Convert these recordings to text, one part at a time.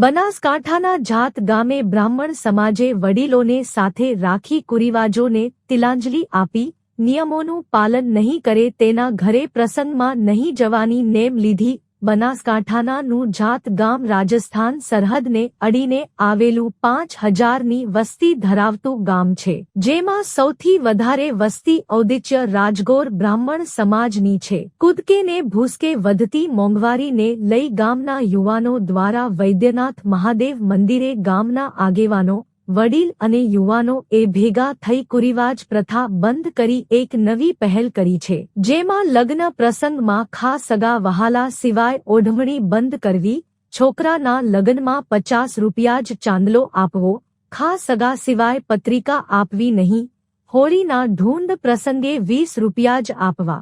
બનાસકાંઠાના જાત ગામે બ્રાહ્મણ સમાજે વડીલોને સાથે રાખી કુરિવાજોને તિલાંજલિ આપી, નિયમોનું પાલન નહીં કરે તેના ઘરે પ્રસંગમાં નહીં જવાની નેમ લીધી બનાસકાંઠાના નું જાત ગામ રાજસ્થાન સરહદને અડીને આવેલું પાંચ હજારની વસ્તી ધરાવતું ગામ છે, જેમાં સૌથી વધારે વસ્તી ઔદિત્ય રાજગોર બ્રાહ્મણ સમાજની છે. કુદકેને ભૂસકે વધતી મોંઘવારીને લઈ ગામના યુવાનો દ્વારા વૈદ્યનાથ મહાદેવ મંદિરે ગામના આગેવાનો વડીલ અને યુવાનો એ ભેગા થઈ કુરિવાજ પ્રથા બંધ કરી એક નવી પહેલ કરી છે, જેમાં લગ્ન પ્રસંગમાં ખાસ સગા વહાલા સિવાય ઓઢમણી બંધ કરવી, છોકરાના લગ્નમાં પચાસ રૂપિયા જ ચાંદલો આપવો, ખાસ સગા સિવાય પત્રિકા આપવી નહીં, હોળીના ઢૂંઢ પ્રસંગે વીસ રૂપિયા જ આપવા.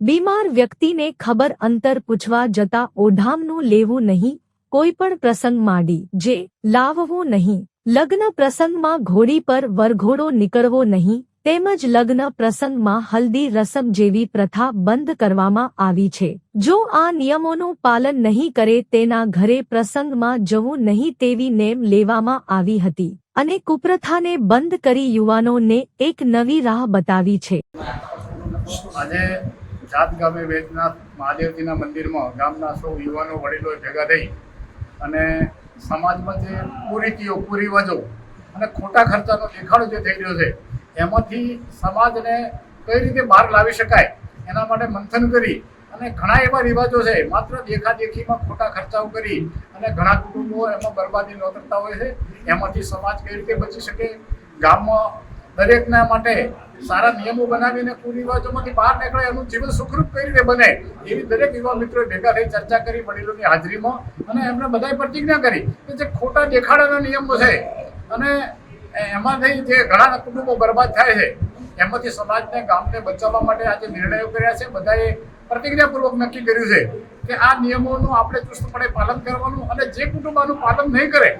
બીમાર વ્યક્તિને ખબર અંતર પૂછવા જતા ઓઢામનું લેવું નહીં, કોઈ પણ પ્રસંગ માંડી, જે લાવવું નહીં. લગ્ન પ્રસંગમાં ઘોડી પર વરઘોડો નીકળવો નહીં, તેમજ લગ્ન પ્રસંગમાં હલ્દી રસમ જેવી પ્રથા બંધ કરવામાં આવી છે. જો આ નિયમોનું પાલન નહીં કરે તેના ઘરે પ્રસંગમાં જવું નહીં તેવી નેમ લેવામાં આવી હતી. અને કુપ્રથાને બંધ કરી યુવાનોને એક નવી રાહ બતાવી છે. આજે જાત ગામે વેદનાથ મહાદેવજીના મંદિરમાં ગામના સૌ યુવાનો વડીલો ભેગા થઈ અને સમાજમાં જે કુરીતિઓ, કુરિવાજો અને ખોટા ખર્ચાનો દેખાડો જે થઈ રહ્યો છે, એમાંથી સમાજને કઈ રીતે બહાર લાવી શકાય એના માટે મંથન કરી અને ઘણા એવા રિવાજો છે, માત્ર દેખાદેખીમાં ખોટા ખર્ચાઓ કરી અને ઘણા કુટુંબો એમાં બરબાદી નોતરતા હોય છે, એમાંથી સમાજ કઈ રીતે બચી શકે, ગામમાં દરેકના માટે સારા નિયમો બનાવીને કુરિવાજોમાંથી બહાર નીકળે એનું જીવન સુખરૂપ કઈ રીતે બને, એવી દરેક યુવા મિત્રો ભેગા થઈ ચર્ચા કરી, વડીલોની હાજરીમાં. અને એમણે બધાએ પ્રતિજ્ઞા કરી કે જે ખોટા દેખાડાના નિયમો છે અને એમાંથી જે ઘણા કુટુંબો બરબાદ થાય છે, એમાંથી સમાજને ગામને બચાવવા માટે આજે નિર્ણયો કર્યા છે. બધાએ પ્રતિજ્ઞાપૂર્વક નક્કી કર્યું છે કે આ નિયમોનું આપણે ચુસ્તપણે પાલન કરવાનું અને જે કુટુંબ આનું પાલન નહીં કરે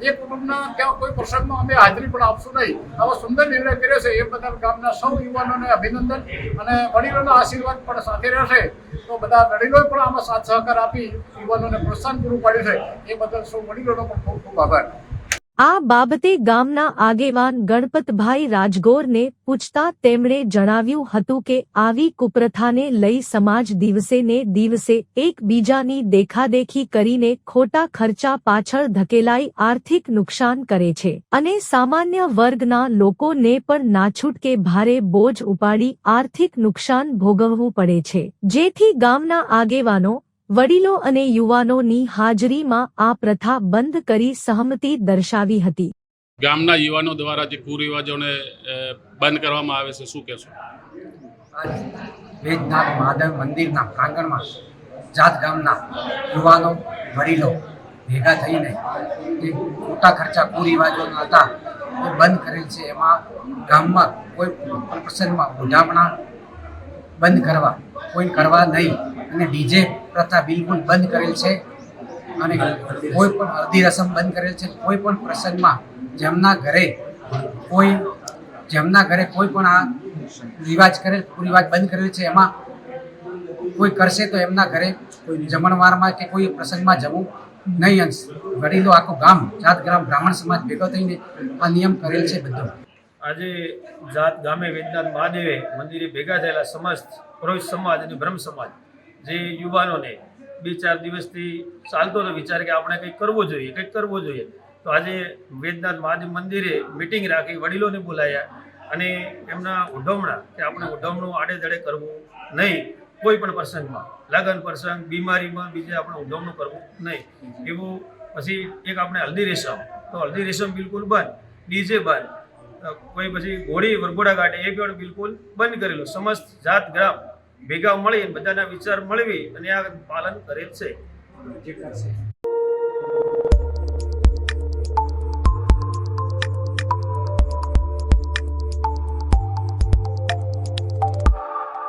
એ કુટુંબના ત્યાં કોઈ પ્રસંગમાં અમે હાજરી પણ આપશું નહીં. આવો સુંદર નિર્ણય કર્યો છે એ બદલ ગામના સૌ યુવાનોને અભિનંદન અને વડીલોના આશીર્વાદ પણ સાથે રહેશે. તો બધા વડીલોએ પણ આમાં સાથ સહકાર આપી યુવાનોને પ્રોત્સાહન પૂરું પાડ્યું છે. એ બદલ સૌ વડીલોનો પણ ખૂબ ખૂબ આભાર. આ બાબતે ગામના આગેવાન ગણપતભાઈ રાજગોરને પૂછતા તેમણે જણાવ્યું હતું કે આવી કુપ્રથાને લઈ સમાજ દિવસે ને દિવસે એકબીજાની દેખાદેખી કરીને ખોટા ખર્ચા પાછળ ધકેલાઈ આર્થિક નુકસાન કરે છે અને સામાન્ય વર્ગના લોકોને પણ નાછૂટકે ભારે બોજ ઉપાડી આર્થિક નુકસાન ભોગવવું પડે છે. જેથી ગામના આગેવાનો વડીલો અને યુવાનોની હાજરીમાં આ પ્રથા બંધ કરી સહમતિ દર્શાવી હતી. ગામના યુવાનો દ્વારા જે કુરિવાજોને બંધ કરવામાં આવે છે શું કહેશો? આજ વેદનાથ મહાદેવ મંદિરના પ્રાંગણમાં જાત ગામના યુવાનો વડીલો ભેગા થઈને જે મોટા ખર્ચા કુરિવાજોના હતા એ બંધ કરેલ છે. એમાં ગામમાં કોઈ પ્રસંગમાં ઉઢામણા બંધ કરવા કોઈ કરવા નહીં. અને ડીજે પ્રથા બિલકુલ બંધ કરેલ છે અને કોઈ પણ અડધી રસમ બંધ કરેલ છે. કોઈ પણ પ્રસંગમાં જેમના ઘરે કોઈ, જેમના ઘરે કોઈ પણ આ રિવાજ કરેલ રિવાજ બંધ કરેલ છે, એમાં કોઈ કરશે તો એમના ઘરે કોઈ જમણવારમાં કે કોઈ પ્રસંગમાં જવું નહીં. અને વડીલો આખું ગામ, જાત ગ્રામ, બ્રાહ્મણ સમાજ ભેગો થઈને આ નિયમ કરેલ છે બધો. આજે જાત ગામે વેદનાથ મહાદેવે મંદિરે ભેગા થયેલા સમાજ પુરોહિત સમાજ અને બ્રહ્મ સમાજ જે યુવાનોને બે ચાર દિવસથી ચાલતો હતો વિચાર કે આપણે કંઈક કરવું જોઈએ, કંઈક કરવું જોઈએ. તો આજે વેદનાથ મહાદેવ મંદિરે મિટિંગ રાખી વડીલોને બોલાયા અને એમના ઉઢવણા કે આપણે ઉઢવણું આડેધડે કરવું નહીં, કોઈ પણ પ્રસંગમાં. લગ્ન પ્રસંગ, બીમારીમાં બીજે આપણે ઉઢમણું કરવું નહીં. એવું પછી એક આપણે હલ્દી રેશમ. તો હલ્દી રેશમ બિલકુલ બંધ. ડીજે બંધ. કોઈ પછી ઘોડી વરઘોડા કાઢે એ પણ બિલકુલ બંધ કરેલું. સમસ્ત જાત ગ્રામ ભેગા મળી બધાના વિચાર મળવી અને આ પાલન કરેલ છે.